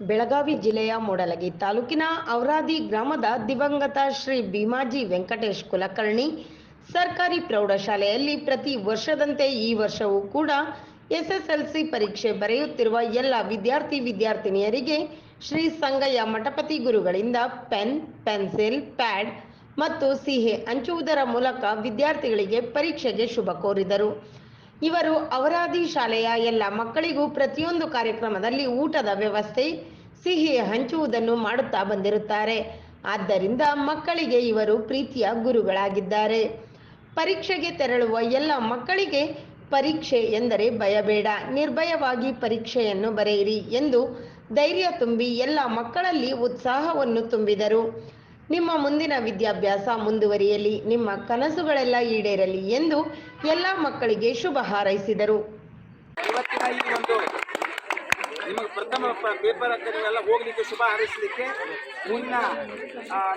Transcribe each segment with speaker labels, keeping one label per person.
Speaker 1: ಬೆಳಗಾವಿ ಜಿಲ್ಲೆಯ ಮೂಡಲಗಿ ತಾಲೂಕಿನ ಔರಾದಿ ಗ್ರಾಮದ ದಿವಂಗತ ಶ್ರೀ ಭೀಮಾಜಿ ವೆಂಕಟೇಶ್ ಕುಲಕರ್ಣಿ ಸರ್ಕಾರಿ ಪ್ರೌಢಶಾಲೆಯಲ್ಲಿ ಪ್ರತಿ ವರ್ಷದಂತೆ ಈ ವರ್ಷವೂ ಕೂಡ ಎಸ್ಎಸ್ಎಲ್ಸಿ ಪರೀಕ್ಷೆ ಬರೆಯುತ್ತಿರುವ ಎಲ್ಲ ವಿದ್ಯಾರ್ಥಿ ವಿದ್ಯಾರ್ಥಿನಿಯರಿಗೆ ಶ್ರೀ ಸಂಗಯ್ಯ ಮಠಪತಿ ಗುರುಗಳಿಂದ ಪೆನ್, ಪೆನ್ಸಿಲ್, ಪ್ಯಾಡ್ ಮತ್ತು ಸಿಹೆ ಹಂಚುವುದರ ಮೂಲಕ ವಿದ್ಯಾರ್ಥಿಗಳಿಗೆ ಪರೀಕ್ಷೆಗೆ ಶುಭ ಕೋರಿದರು. ಇವರು ಅವರಾದಿ ಶಾಲೆಯ ಎಲ್ಲ ಮಕ್ಕಳಿಗೂ ಪ್ರತಿಯೊಂದು ಕಾರ್ಯಕ್ರಮದಲ್ಲಿ ಊಟದ ವ್ಯವಸ್ಥೆ, ಸಿಹಿ ಹಂಚುವುದನ್ನು ಮಾಡುತ್ತಾ ಬಂದಿರುತ್ತಾರೆ. ಆದ್ದರಿಂದ ಮಕ್ಕಳಿಗೆ ಇವರು ಪ್ರೀತಿಯ ಗುರುಗಳಾಗಿದ್ದಾರೆ. ಪರೀಕ್ಷೆಗೆ ತೆರಳುವ ಎಲ್ಲ ಮಕ್ಕಳಿಗೆ ಪರೀಕ್ಷೆ ಎಂದರೆ ಭಯಬೇಡ, ನಿರ್ಭಯವಾಗಿ ಪರೀಕ್ಷೆಯನ್ನು ಬರೆಯಿರಿ ಎಂದು ಧೈರ್ಯ ತುಂಬಿ ಎಲ್ಲ ಮಕ್ಕಳಲ್ಲಿ ಉತ್ಸಾಹವನ್ನು ತುಂಬಿದರು. ನಿಮ್ಮ ಮುಂದಿನ ವಿದ್ಯಾಭ್ಯಾಸ ಮುಂದುವರಿಯಲಿ, ನಿಮ್ಮ ಕನಸುಗಳೆಲ್ಲ ಈಡೇರಲಿ ಎಂದು ಎಲ್ಲ ಮಕ್ಕಳಿಗೆ ಶುಭ ಹಾರೈಸಿದರು.
Speaker 2: ಇವತ್ತಿನ ಒಂದು ನಿಮಗೆ ಪ್ರಥಮ ಪೇಪರ್ ಅಂತ ನೀವೆಲ್ಲ ಹೋಗ್ಲಿಕ್ಕೆ ಶುಭ ಹಾರೈಸಲಿಕ್ಕೆ ಮುನ್ನ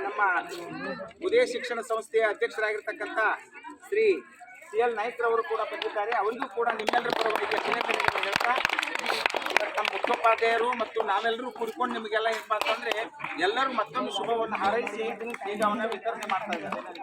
Speaker 2: ನಮ್ಮ ಉದಯ ಶಿಕ್ಷಣ ಸಂಸ್ಥೆಯ ಅಧ್ಯಕ್ಷರಾಗಿರ್ತಕ್ಕಂಥ ಶ್ರೀ ಸಿ ಎಲ್ ನಾಯ್ಕರವರು ಕೂಡ ಬಂದಿದ್ದಾರೆ. ಅವರಿಗೂ ಕೂಡ ನಿಮ್ಮೆಲ್ಲರ ಪರವಾಗಿ ಉಪಾಧ್ಯಾಯರು ಮತ್ತು ನಾವೆಲ್ಲರೂ ಕೂಡಿಕೊಂಡು ನಿಮಗೆಲ್ಲ ಏನು ಅಂದ್ರೆ ಎಲ್ಲರೂ ಮತ್ತೊಂದು ಶುಭವನ್ನು ಹಾರೈಸಿ ಈಗ ಅವನ ವಿತರಣೆ ಮಾಡ್ತಾ ಇದ್ದಾರೆ.